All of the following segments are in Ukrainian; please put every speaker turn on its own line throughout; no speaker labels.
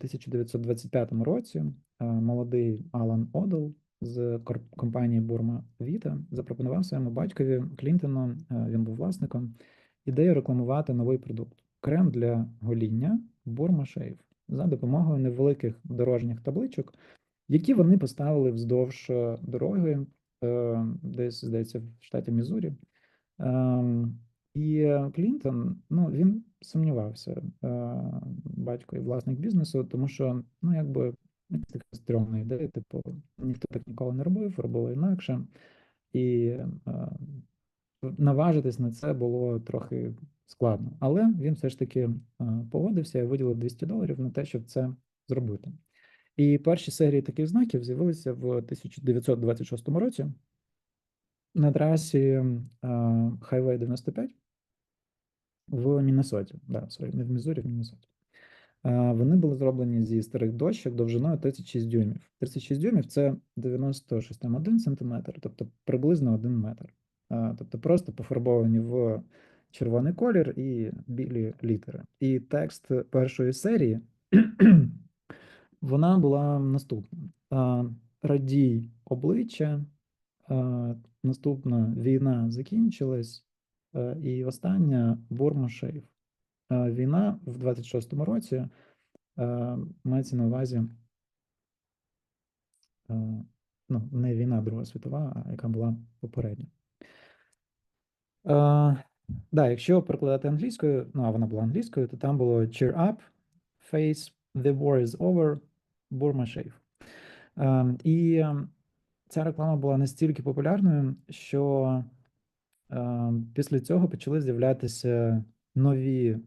1925 році е, молодий Алан Одел з компанії Бурма Віта запропонував своєму батькові Клінтону, е, він був власником, ідею рекламувати новий продукт крем для гоління Бурма Shave за допомогою невеликих дорожніх табличок, які вони поставили вздовж е, дороги, десь, здається, в штаті Мізурі. І е, Клінтон, ну, він сумнівався, е, батько і власник бізнесу, тому що, ну, якби, така стрьомна ідея, типу, ніхто так ніколи не робив, робили інакше. І е, наважитись на це було трохи складно. Але він все ж таки е, погодився і виділив 200 доларів на те, щоб це зробити. І перші серії таких знаків з'явилися в 1926 році на трасі Highway 95 в Міннесоті. Да, сорі, не в Мізурі, в Міннесоті. Вони були зроблені зі старих дощок довжиною 36 дюймів. 36 дюймів це 96,1 сантиметр, тобто приблизно 1 метр. Тобто просто пофарбовані в червоний колір і білі літери. І текст першої серії вона була наступна: Радій обличчя, наступна війна закінчилась, і остання Бурма. Е, Війна в 26-му році мається на увазі ну, не війна Друга світова, а яка була попередня. Е, да, якщо перекладати англійською, ну а вона була англійською, то там було cheer up, face, the war is over, Burma Shave. І ця реклама була настільки популярною, що е, після цього почали з'являтися нові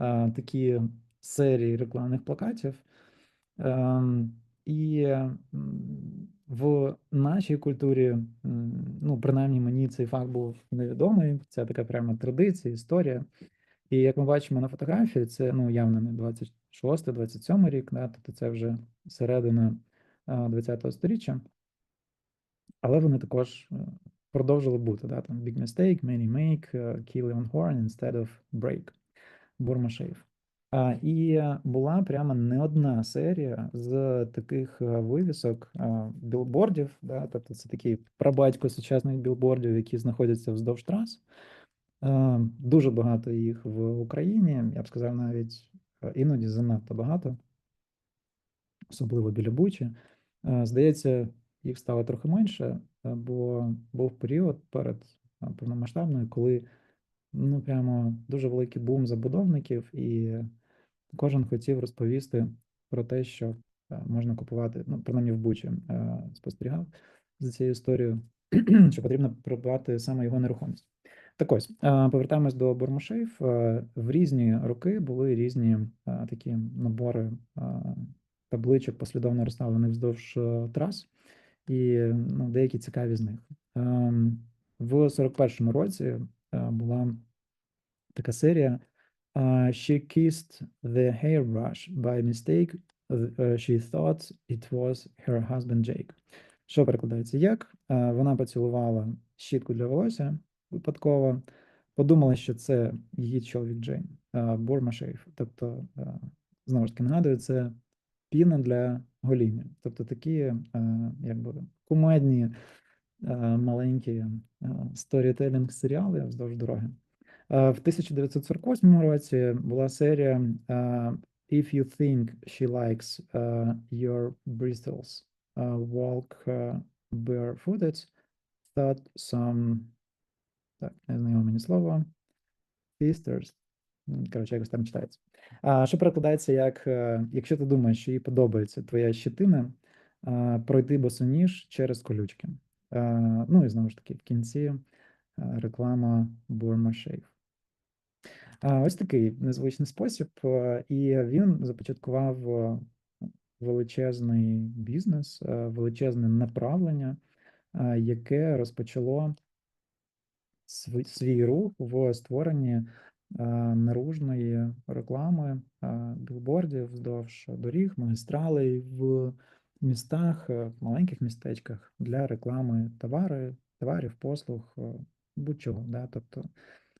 е, такі серії рекламних плакатів. Ем, І в нашій культурі, ну, принаймні мені цей факт був невідомий. Це така прямо традиція, історія. І як ми бачимо на фотографії, це ну явно не 26-27 рік, да, тобто це вже середина е, 20-го сторіччя. Але вони також е, продовжили бути. Да, там Big Mistake, Many Make, е, Kill on Horn instead of Break, Burma Shave. А, і е, була прямо не одна серія з таких вивісок білбордів, да, тобто це такі прабатько сучасних білбордів, які знаходяться вздовж трас. Дуже багато їх в Україні, я б сказав, навіть іноді занадто багато, особливо біля Бучі. Здається, їх стало трохи менше, е, бо був період перед е, повномасштабною, коли ну прямо дуже великий бум забудовників, і кожен хотів розповісти про те, що е, можна купувати, ну, принаймні в Бучі спостерігав за цією історією, що потрібно придбати саме його нерухомість. Так ось, повертаємось до Бурмашеїв. Е, В різні роки були різні такі набори табличок, послідовно розставлених вздовж трас, і ну, деякі цікаві з них. Ем, В 41-му році е, була така серія Uh, she kissed the hairbrush by mistake. Uh, she thought it was her husband Jake. Що перекладається як? Вона поцілувала щітку для волосся випадково, подумала, що це її чоловік Джейн, Бурма Шейф. Тобто, знову ж таки, нагадую, це піна для гоління. Тобто такі uh, якби кумедні uh, маленькі сторітелінг серіали вздовж дороги. Е, В 1948 році була серія е, If you think she likes е, your bristles, е, walk е, barefooted, thought some, так, не знайоме мені слово, sisters, коротше, якось там читається. А, Що перекладається як, е, якщо ти думаєш, що їй подобається твоя щитина, пройти босоніж через колючки. Е, Ну і знову ж таки, в кінці е, реклама Burma Shave. Ось такий незвичний спосіб, і він започаткував величезний бізнес, величезне направлення, яке розпочало свій, рух в створенні наружної реклами, е, білбордів вздовж доріг, магістралей в містах, е, в маленьких містечках для реклами товари, товарів, послуг, е, будь-чого. Да? Тобто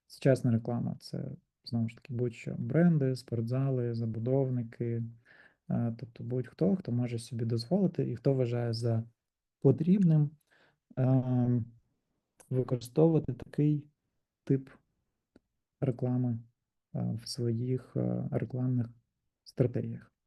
сучасна реклама це знову ж таки будь-що бренди, спортзали, забудовники, Е, Тобто будь-хто, хто може собі дозволити і хто вважає за потрібним ем, використовувати такий тип реклами в своїх рекламних стратегіях.